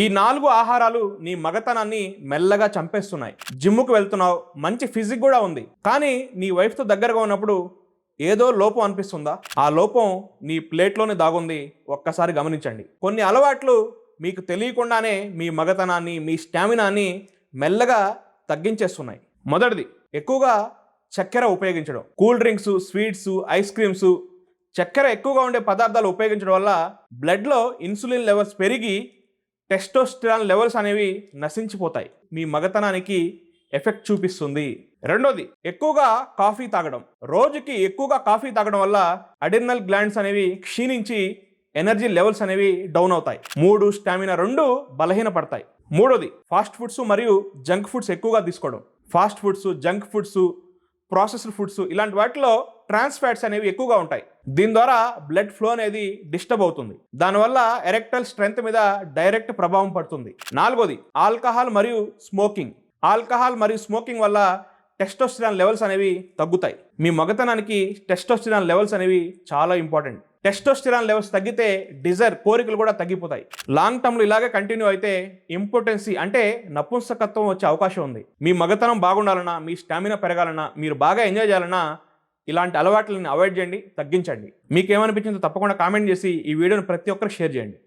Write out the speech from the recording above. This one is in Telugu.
ఈ నాలుగు ఆహారాలు నీ మగతనాన్ని మెల్లగా చంపేస్తున్నాయి. జిమ్ముకు వెళ్తున్నావు మంచి ఫిజిక్ కూడా ఉంది. కానీ నీ వైఫ్తో దగ్గరగా ఉన్నప్పుడు ఏదో లోపం అనిపిస్తుందా? ఆ లోపం నీ ప్లేట్లోనే దాగుంది. ఒక్కసారి గమనించండి. కొన్ని అలవాట్లు మీకు తెలియకుండానే మీ మగతనాన్ని మీ స్టామినాని మెల్లగా తగ్గించేస్తున్నాయి. మొదటిది ఎక్కువగా చక్కెర ఉపయోగించడం. Cool drinks sweets ice creams చక్కెర ఎక్కువగా ఉండే పదార్థాలు ఉపయోగించడం వల్ల బ్లడ్లో ఇన్సులిన్ లెవెల్స్ పెరిగి టెస్టోస్టిరాన్ లెవెల్స్ అనేవి నశించిపోతాయి. మీ మగతనానికి ఎఫెక్ట్ చూపిస్తుంది. రెండోది ఎక్కువగా కాఫీ తాగడం. రోజుకి ఎక్కువగా కాఫీ తాగడం వల్ల అడిర్నల్ గ్లాండ్స్ అనేవి క్షీణించి ఎనర్జీ లెవెల్స్ అనేవి డౌన్ అవుతాయి. మూడు స్టామినా రెండు బలహీనపడతాయి. మూడోది ఫాస్ట్ ఫుడ్స్ మరియు జంక్ ఫుడ్స్ ఎక్కువగా తీసుకోవడం. Fast foods junk foods processed foods ఇలాంటి వాటిలో ట్రాన్స్ ఫ్యాట్స్ అనేవి ఎక్కువగా ఉంటాయి. దీని ద్వారా బ్లడ్ ఫ్లో అనేది డిస్టర్బ్ అవుతుంది. దానివల్ల ఎరెక్టల్ స్ట్రెంగ్త్ మీద డైరెక్ట్ ప్రభావం పడుతుంది. నాలుగోది ఆల్కహాల్ మరియు స్మోకింగ్. ఆల్కహాల్ మరియు స్మోకింగ్ వల్ల టెస్టోస్టిరాన్ లెవెల్స్ అనేవి తగ్గుతాయి. మీ మగతనానికి టెస్టోస్టిరాన్ లెవెల్స్ అనేవి చాలా ఇంపార్టెంట్. టెస్టోస్టిరాన్ లెవెల్స్ తగ్గితే డిజైర్ కోరికలు కూడా తగ్గిపోతాయి. లాంగ్ టర్మ్లో ఇలాగే కంటిన్యూ అయితే ఇంపార్టెన్సీ అంటే నపుంసకత్వం వచ్చే అవకాశం ఉంది. మీ మగతనం బాగుండాలన్నా మీ స్టామినా పెరగాలన్నా మీరు బాగా ఎంజాయ్ చేయాలన్నా ఇలాంటి అలవాట్లని అవాయిడ్ చేయండి తగ్గించండి. మీకు ఏమనిపించిందో తప్పకుండా కామెంట్ చేసి ఈ వీడియోని ప్రతి ఒక్కరు షేర్ చేయండి.